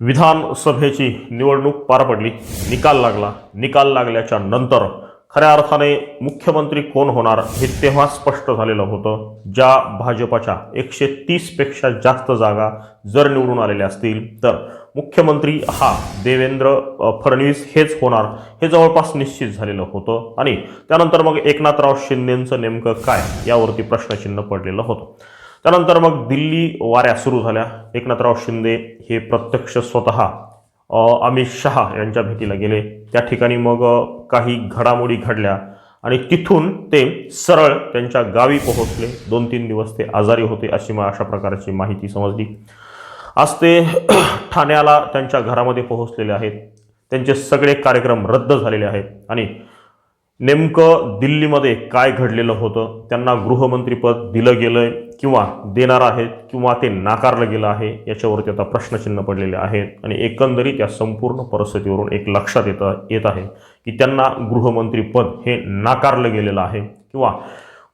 विधानसभेची निवडणूक पार पडली. निकाल लागला. निकाल लागल्याच्या नंतर खऱ्या अर्थाने मुख्यमंत्री कोण होणार हे तेव्हा स्पष्ट झालेलं होतं. ज्या भाजपाच्या एकशे तीसपेक्षा जास्त जागा जर निवडून आलेल्या असतील तर मुख्यमंत्री हा देवेंद्र फडणवीस हेच होणार हे जवळपास निश्चित झालेलं होतं. आणि त्यानंतर मग एकनाथराव शिंदेंचं नेमकं काय यावरती प्रश्नचिन्ह पडलेलं होतं. त्यानंतर मग दिल्ली वाऱ्या सुरू झाल्या. एकनाथराव शिंदे हे प्रत्यक्ष स्वतः अमित शहा यांच्या भेटीला गेले. त्या ठिकाणी मग काही घडामोडी घडल्या आणि तिथून ते सरळ त्यांच्या गावी पोहोचले. दोन तीन दिवस ते आजारी होते अशी मला अशा प्रकारची माहिती समजली. आज ते ठाण्याला त्यांच्या घरामध्ये पोहोचलेले आहेत. त्यांचे सगळे कार्यक्रम रद्द झालेले आहेत आणि नेमकं दिल्लीमध्ये काय घडलेलं होतं? त्यांना गृहमंत्रीपद दिलं गेलंय किंवा देणार आहेत किंवा ते नाकारलं गेलं आहे याच्यावरती आता प्रश्नचिन्ह पडलेले आहेत. आणि एकंदरीत या संपूर्ण परिस्थितीवरून एक लक्षात येतं येत आहे की त्यांना गृहमंत्रीपद हे नाकारलं गेलेलं आहे किंवा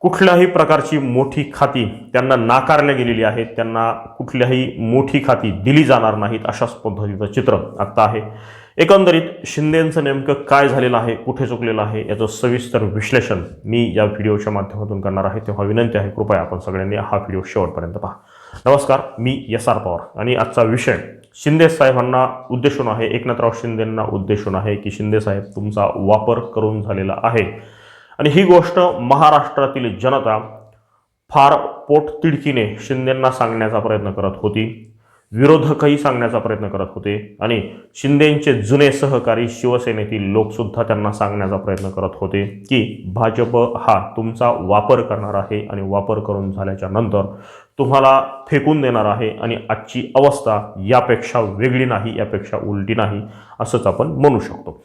कुठल्याही प्रकारची मोठी खाती त्यांना नाकारल्या गेलेली आहेत त्यांना कुठल्याही मोठी खाती दिली जाणार नाहीत अशाच पद्धतीचं चित्र आत्ता आहे. एकंदरीत शिंदेंचं नेमकं काय झालेलं आहे कुठे चुकलेलं आहे याचं सविस्तर विश्लेषण मी या व्हिडिओच्या माध्यमातून करणार आहे. तेव्हा विनंती आहे कृपया आपण सगळ्यांनी हा व्हिडिओ शेवटपर्यंत पहा. नमस्कार मी एस आर पवार आणि आजचा विषय शिंदे साहेबांना उद्देशून आहे एकनाथराव शिंदेंना उद्देशून आहे की शिंदे साहेब तुमचा वापर करून झालेला आहे. आणि ही गोष्ट महाराष्ट्रातील जनता फार पोटतिडकीने शिंदेंना सांगण्याचा प्रयत्न करत होती. विरोधकही सांगण्याचा प्रयत्न करत होते आणि शिंदेंचे जुने सहकारी शिवसेनेतील लोकसुद्धा त्यांना सांगण्याचा प्रयत्न करत होते की भाजप हा तुमचा वापर करणार आहे आणि वापर करून झाल्याच्यानंतर तुम्हाला फेकून देणार आहे आणि आजची अवस्था यापेक्षा वेगळी नाही यापेक्षा उलटी नाही असंच आपण म्हणू शकतो.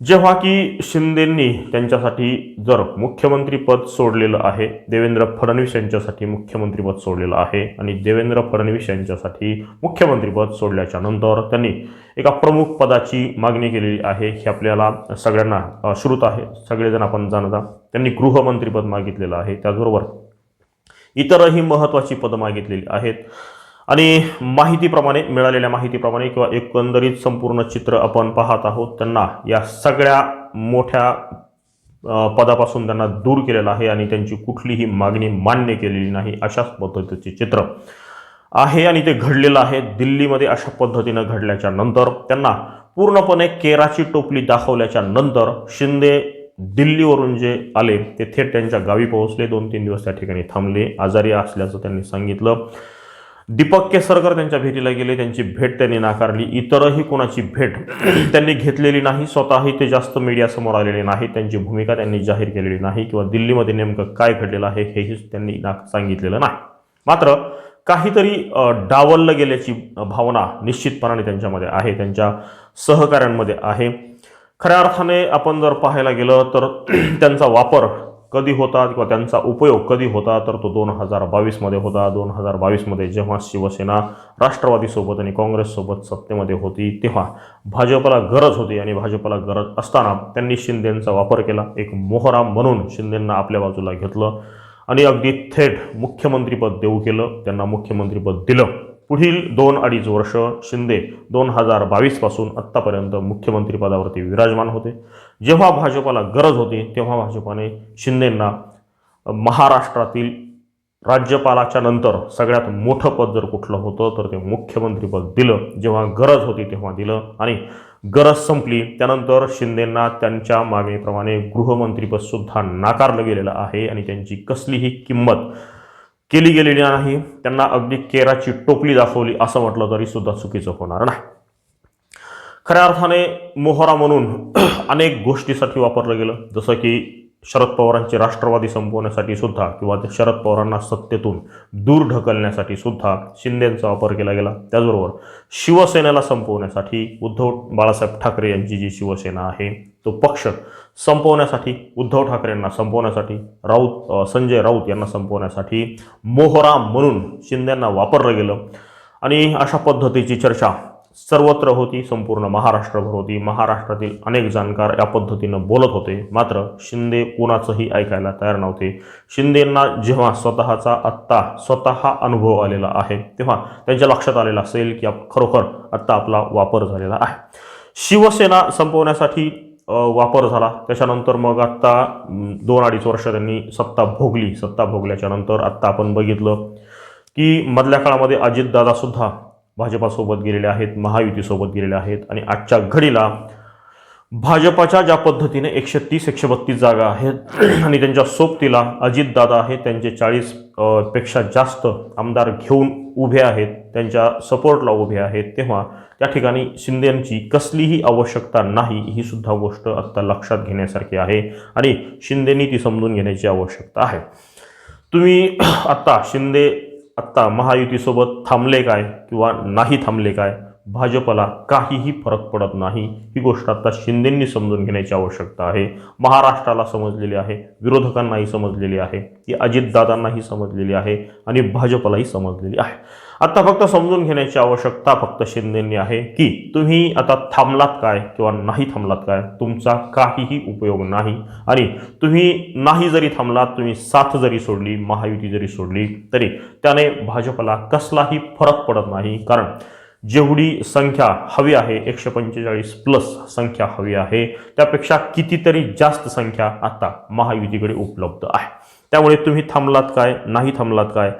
जेव्हा की शिंदेंनी त्यांच्यासाठी जर मुख्यमंत्रीपद सोडलेलं आहे देवेंद्र फडणवीस यांच्यासाठी मुख्यमंत्रीपद सोडलेलं आहे आणि देवेंद्र फडणवीस यांच्यासाठी मुख्यमंत्रीपद सोडल्याच्या नंतर त्यांनी एका प्रमुख पदाची मागणी केलेली आहे हे आपल्याला सगळ्यांना श्रुत आहे. सगळेजण आपण जाणता. त्यांनी गृहमंत्रीपद मागितलेलं आहे. त्याचबरोबर इतरही महत्त्वाची पदं मागितलेली आहेत. आणि माहितीप्रमाणे मिळालेल्या माहितीप्रमाणे किंवा एकंदरीत संपूर्ण चित्र आपण पाहत आहोत त्यांना या सगळ्या मोठ्या पदापासून त्यांना दूर केलेलं आहे आणि त्यांची कुठलीही मागणी मान्य केलेली नाही अशाच पद्धतीचे चित्र आहे आणि ते घडलेलं आहे दिल्लीमध्ये अशा पद्धतीनं घडल्याच्या नंतर. त्यांना पूर्णपणे केराची टोपली दाखवल्याच्या नंतर शिंदे दिल्लीवरून जे आले ते थेट त्यांच्या गावी पोहोचले दोन तीन दिवस त्या ठिकाणी थांबले आजारी असल्याचं त्यांनी सांगितलं. दीपक केसरकर त्यांच्या भेटीला गेले. त्यांची भेट त्यांनी नाकारली. इतरही कोणाची भेट त्यांनी घेतलेली नाही. स्वतःही ते जास्त मीडियासमोर आलेले नाही त्यांची भूमिका त्यांनी जाहीर केलेली नाही किंवा दिल्लीमध्ये नेमकं काय घडलेलं आहे हेही त्यांनी ना सांगितलेलं नाही. मात्र काहीतरी डावललं गेल्याची भावना निश्चितपणाने त्यांच्यामध्ये आहे. त्यांच्या सहकाऱ्यांमध्ये आहे. खऱ्या अर्थाने आपण जर पाहायला गेलं तर त्यांचा वापर कधी होता किंवा त्यांचा उपयोग कधी होता तर तो दोन हजार बावीसमध्ये होता. दोन हजार बावीसमध्ये जेव्हा शिवसेना राष्ट्रवादीसोबत आणि काँग्रेससोबत सत्तेमध्ये होती तेव्हा भाजपला गरज होती आणि भाजपला गरज असताना त्यांनी शिंदेंचा वापर केला. एक मोहरा म्हणून शिंदेंना आपल्या बाजूला घेतलं आणि अगदी थेट मुख्यमंत्रीपद देऊ केलं. त्यांना मुख्यमंत्रीपद दिलं. पुढील दोन अडीच वर्ष शिंदे दोन हजार बावीसपासून आत्तापर्यंत मुख्यमंत्रीपदावरती विराजमान होते. जेव्हा भाजपाला गरज होती तेव्हा भाजपाने शिंदेंना महाराष्ट्रातील राज्यपालाच्या नंतर सगळ्यात मोठं पद जर कुठलं होतं तर ते मुख्यमंत्रीपद दिलं. जेव्हा गरज होती तेव्हा दिलं. आणि गरज संपली त्यानंतर शिंदेंना त्यांच्या मागणीप्रमाणे गृहमंत्रीपदसुद्धा नाकारलं गेलेलं आहे. आणि त्यांची कसलीही किंमत केली गेलेली नाही. त्यांना अगदी केराची टोपली दाखवली असं म्हटलं तरी सुद्धा चुकीचं होणार नाही. खऱ्या अर्थाने मोहरा म्हणून अनेक गोष्टीसाठी वापरलं गेलं. जसं की शरद पवारांची राष्ट्रवादी संपवण्यासाठी सुद्धा किंवा शरद पवारांना सत्तेतून दूर ढकलण्यासाठी सुद्धा शिंदेंचा वापर केला गेला. त्याचबरोबर शिवसेनेला संपवण्यासाठी उद्धव बाळासाहेब ठाकरे यांची जी शिवसेना आहे तो पक्ष संपवण्यासाठी उद्धव ठाकरेंना संपवण्यासाठी राऊत संजय राऊत यांना संपवण्यासाठी मोहरा म्हणून शिंदेंना वापरलं गेलं. आणि अशा पद्धतीची चर्चा सर्वत्र होती संपूर्ण महाराष्ट्रभर होती. महाराष्ट्रातील अनेक जाणकार या पद्धतीनं बोलत होते. मात्र शिंदे कोणाचंही ऐकायला तयार नव्हते. शिंदेंना जेव्हा स्वतःचा आत्ता स्वतः अनुभव आलेला आहे तेव्हा त्यांच्या लक्षात आलेलं असेल की आप- खरोखर आत्ता आपला वापर झालेला आहे. शिवसेना संपवण्यासाठी वापर झाला. त्याच्यानंतर मग आत्ता दोन अडीच वर्ष त्यांनी सत्ता भोगली. सत्ता भोगल्याच्या नंतर आत्ता आपण बघितलं की मधल्या काळामध्ये अजितदादासुद्धा भाजपासोबत गेलेले आहेत महायुतीसोबत गेलेले आहेत आणि आजच्या घडीला भाजपाच्या ज्या पद्धतीने एकशे तीस एकशे बत्तीस जागा आहेत आणि त्यांच्या सोबतीला अजितदादा आहेत त्यांचे चाळीसपेक्षा जास्त आमदार घेऊन उभे आहेत त्यांच्या सपोर्टला उभे आहेत तेव्हा त्या ठिकाणी शिंदेंची कसलीही आवश्यकता नाही ही सुद्धा गोष्ट आत्ता लक्षात घेण्यासारखी आहे आणि शिंदेनी ती समजून घेण्याची आवश्यकता आहे. तुम्ही आत्ता शिंदे आत्ता महायुतीसोबत थांबले काय किंवा नाही थांबले काय? भाजपला काहीही फरक पडत नाही. ही गोष्ट आता शिंदेंनी समजून घेण्याची आवश्यकता आहे. महाराष्ट्राला समजलेली आहे. विरोधकांनाही समजलेली आहे. ती अजितदादांनाही समजलेली आहे आणि भाजपलाही समजलेली आहे. आता फक्त समजून घेण्याची आवश्यकता फक्त शिंदेंनी आहे की तुम्ही आता थांबलात काय किंवा नाही थांबलात काय? तुमचा काहीही उपयोग नाही. आणि तुम्ही नाही जरी थांबलात तुम्ही साथ जरी सोडली महायुती जरी सोडली तरी त्याने भाजपला कसलाही फरक पडत नाही. कारण जेवढी संख्या हवी आहे एकशे पंचेचाळीस प्लस संख्या हवी आहे त्यापेक्षा कितीतरी जास्त संख्या आता महायुतीकडे उपलब्ध आहे. त्यामुळे तुम्ही थांबलात काय? नाही थांबलात काय?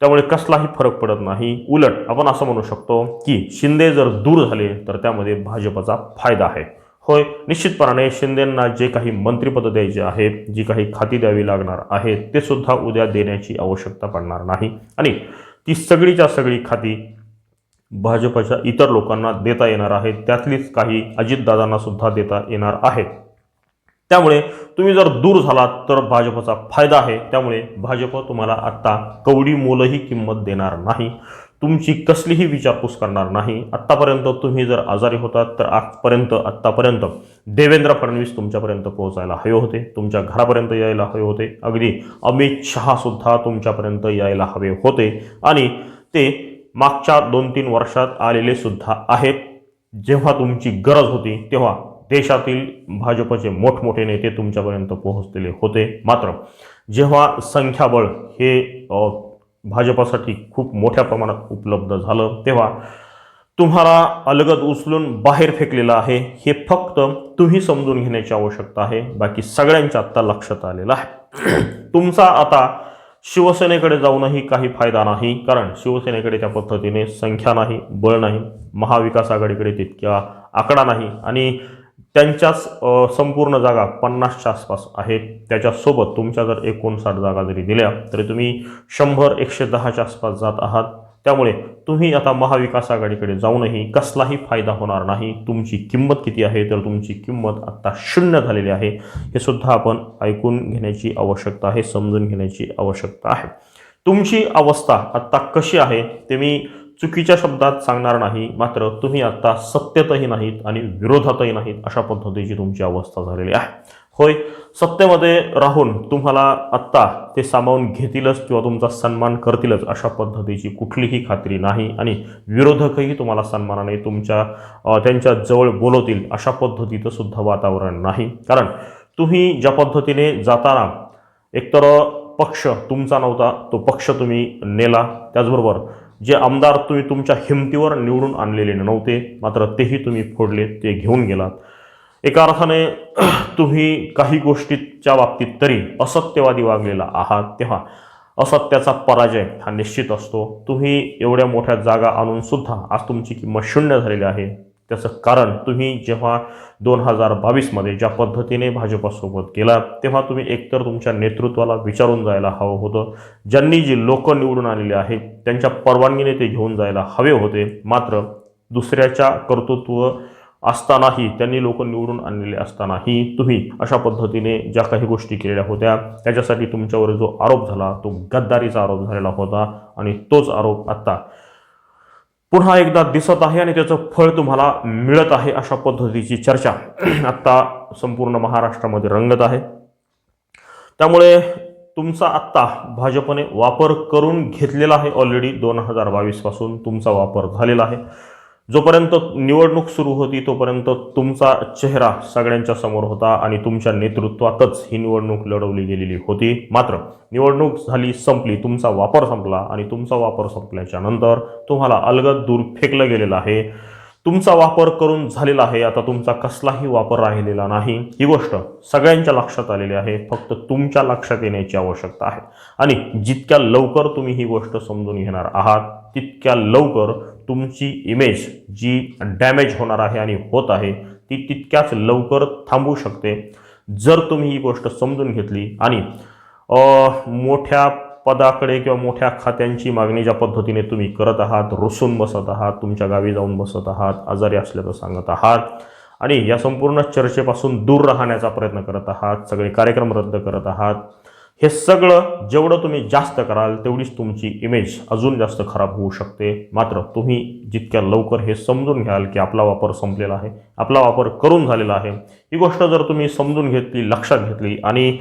त्यामुळे कसलाही फरक पडत नाही. उलट आपण असं म्हणू शकतो की शिंदे जर दूर झाले तर त्यामध्ये भाजपचा फायदा आहे. होय निश्चितपणाने शिंदेंना जे काही मंत्रिपद द्यायचे आहेत जी काही खाती द्यावी लागणार आहेत ते सुद्धा उद्या देण्याची आवश्यकता पडणार नाही. आणि ती सगळीच्या सगळी खाती भाजपच्या इतर लोकांना देता येणार आहेत त्यातलीच काही अजितदादांना सुद्धा देता येणार आहेत त्यामुळे तुम्ही जर दूर झालात तर भाजपचा फायदा आहे. त्यामुळे भाजप तुम्हाला आत्ता कवडी मोलही किंमत देणार नाही. तुमची कसलीही विचारपूस करणार नाही. आत्तापर्यंत तुम्ही जर आजारी होतात तर आजपर्यंत आत्तापर्यंत देवेंद्र फडणवीस तुमच्यापर्यंत पोहोचायला हवे होते. तुमच्या घरापर्यंत यायला हवे होते. अगदी अमित शहा सुद्धा तुमच्यापर्यंत यायला हवे होते. आणि ते मागच्या दोन तीन वर्षात आलेले सुद्धा आहेत. जेव्हा तुमची गरज होती तेव्हा देशातील भाजपचे मोठमोठे नेते तुमच्यापर्यंत पोहोचलेले होते. मात्र जेव्हा संख्याबळ हे भाजपासाठी खूप मोठ्या प्रमाणात उपलब्ध झालं तेव्हा तुम्हाला अलगद उचलून बाहेर फेकलेलं आहे. हे फक्त तुम्ही समजून घेण्याची आवश्यकता आहे. बाकी सगळ्यांच्या आत्ता लक्षात आलेलं आहे. तुमचा आता शिवसेनेकडे जाऊनही काही फायदा नाही कारण शिवसेनेकडे त्या पद्धतीने संख्या नाही बळ नाही महाविकास आघाडीकडे तितक्या आकडा नाही आणि त्यांच्याच संपूर्ण जागा पन्नासच्या आसपास आहेत. त्याच्यासोबत तुमच्या जर एकोणसाठ जागा जरी दिल्या तरी तुम्ही शंभर एकशे दहाच्या आसपास जात आहात. त्यामुळे तुम्ही आता महाविकास आघाडीकडे जाऊनही कसलाही फायदा होणार नाही. तुमची किंमत किती आहे? तर तुमची किंमत आत्ता शून्य झालेली आहे. हे सुद्धा आपण ऐकून घेण्याची आवश्यकता आहे समजून घेण्याची आवश्यकता आहे. तुमची अवस्था आत्ता कशी आहे ते मी चुकीच्या शब्दात सांगणार नाही. मात्र तुम्ही आत्ता सत्यतही नाहीत आणि विरोधातही नाहीत अशा पद्धतीची तुमची अवस्था झालेली आहे. होय सत्तेमध्ये राहून तुम्हाला आत्ता ते सामावून घेतीलच किंवा तुमचा सन्मान करतीलच अशा पद्धतीची कुठलीही खात्री नाही आणि विरोधकही तुम्हाला सन्मानाने तुमच्या त्यांच्या जवळ बोलवतील अशा पद्धतीचं सुद्धा वातावरण नाही. कारण तुम्ही ज्या पद्धतीने जाताना एकतर पक्ष तुमचा नव्हता तो पक्ष तुम्ही नेला. त्याचबरोबर जे आमदार तुम्ही तुमच्या हिमतीवर निवडून आणलेले नव्हते मात्र तेही तुम्ही फोडले ते घेऊन गेलात. एका अर्थाने तुम्ही काही गोष्टीच्या बाबतीत तरी असत्यवादी वागलेला आहात तेव्हा असत्याचा पराजय हा निश्चित असतो. तुम्ही एवढ्या मोठ्या जागा आणून सुद्धा आज तुमची किंमत शून्य झालेली आहे. त्याचं कारण तुम्ही जेव्हा दोन हजार बावीसमध्ये ज्या पद्धतीने भाजपासोबत गेला तेव्हा तुम्ही एकतर तुमच्या नेतृत्वाला विचारून जायला हवं होतं. ज्यांनी जी लोक निवडून आलेली आहेत त्यांच्या परवानगीने ते घेऊन जायला हवे होते. मात्र दुसऱ्याच्या कर्तृत्व असतानाही त्यांनी लोक निवडून आणलेले असतानाही तुम्ही अशा पद्धतीने ज्या काही गोष्टी केलेल्या होत्या त्याच्यासाठी तुमच्यावर जो आरोप झाला तो गद्दारीचा आरोप झालेला होता आणि तोच आरोप आत्ता पुन्हा एकदा दिसत आहे आणि त्याचं फळ तुम्हाला मिळत आहे अशा पद्धतीची चर्चा आत्ता संपूर्ण महाराष्ट्रामध्ये रंगत आहे. त्यामुळे तुमचा आत्ता भाजपने वापर करून घेतलेला आहे ऑलरेडी दोन हजार बावीसपासून तुमचा वापर झालेला आहे. जोपर्यंत निवडणूक सुरू होती तोपर्यंत तुमचा चेहरा सगळ्यांच्या समोर होता आणि तुमच्या नेतृत्वातच ही निवडणूक लढवली गेलेली होती. मात्र निवडणूक झाली संपली तुमचा वापर संपला आणि तुमचा वापर संपल्याच्या नंतर तुम्हाला अलगद दूर फेकलं गेलेलं आहे. तुमचा वापर करून झालेला आहे आता तुमचा कसलाही वापर राहिलेला नाही. ही गोष्ट सगळ्यांच्या लक्षात आलेली आहे फक्त तुमच्या लक्षात येण्याची आवश्यकता आहे. आणि जितक्या लवकर तुम्ही ही गोष्ट समजून घेणार आहात तितक्या लवकर तुमची इमेज जी डॅमेज होणार आहे आणि होत आहे ती तितक्याच लवकर थांबू शकते. जर तुम्ही ही गोष्ट समजून घेतली आणि मोठ्या पदाकडे किंवा मोठ्या खात्यांची मागणी ज्या पद्धतीने तुम्ही करत आहात रुसून बसत आहात तुमच्या गावी जाऊन बसत आहात आजारी असल्याचं सांगत आहात आणि या संपूर्ण चर्चेपासून दूर राहण्याचा प्रयत्न करत आहात सगळे कार्यक्रम रद्द करत आहात हे सगळं जेवढं तुम्ही जास्त कराल तेवढीच तुमची इमेज अजून जास्त खराब होऊ शकते. मात्र तुम्ही जितक्या लवकर हे समजून घ्याल की आपला वापर संपलेला आहे आपला वापर करून झालेला आहे ही गोष्ट जर तुम्ही समजून घेतली लक्षात घेतली आणि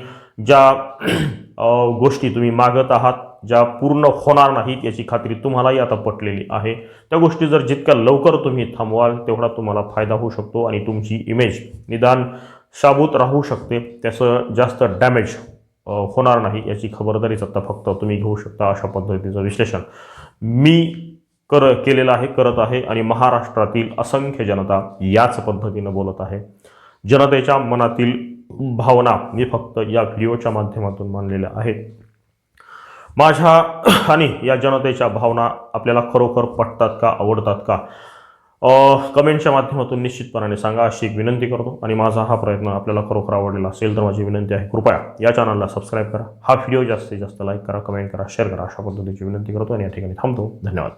ज्या गोष्टी तुम्ही मागत आहात ज्या पूर्ण होणार नाहीत याची खात्री तुम्हालाही आता पटलेली आहे. त्या गोष्टी जर जितक्या लवकर तुम्ही थांबवाल तेवढा तुम्हाला फायदा होऊ शकतो आणि तुमची इमेज निदान शाबूत राहू शकते. त्याचं जास्त डॅमेज होणार नाही याची खबरदारीच आता फक्त तुम्ही घेऊ शकता अशा पद्धतीचं विश्लेषण. मी कर केलेलं आहे करत आहे आणि महाराष्ट्रातील असंख्य जनता याच पद्धतीनं बोलत आहे. जनतेच्या मनातील भावना मी फक्त या व्हिडिओच्या माध्यमातून मांडलेल्या आहेत. माझ्या आणि या जनतेच्या भावना आपल्याला खरोखर पटतात का आवडतात का? कमेंटच्या माध्यमातून निश्चितपणाने सांगा. अशी एक विनंती करतो आणि माझा हा प्रयत्न आपल्याला खरोखर आवडलेला असेल तर माझी विनंती आहे कृपया या चॅनलला सबस्क्राईब करा. हा व्हिडिओ जास्तीत जास्त लाईक करा कमेंट करा शेअर करा. अशा पद्धतीची विनंती करतो आणि या ठिकाणी थांबतो. धन्यवाद.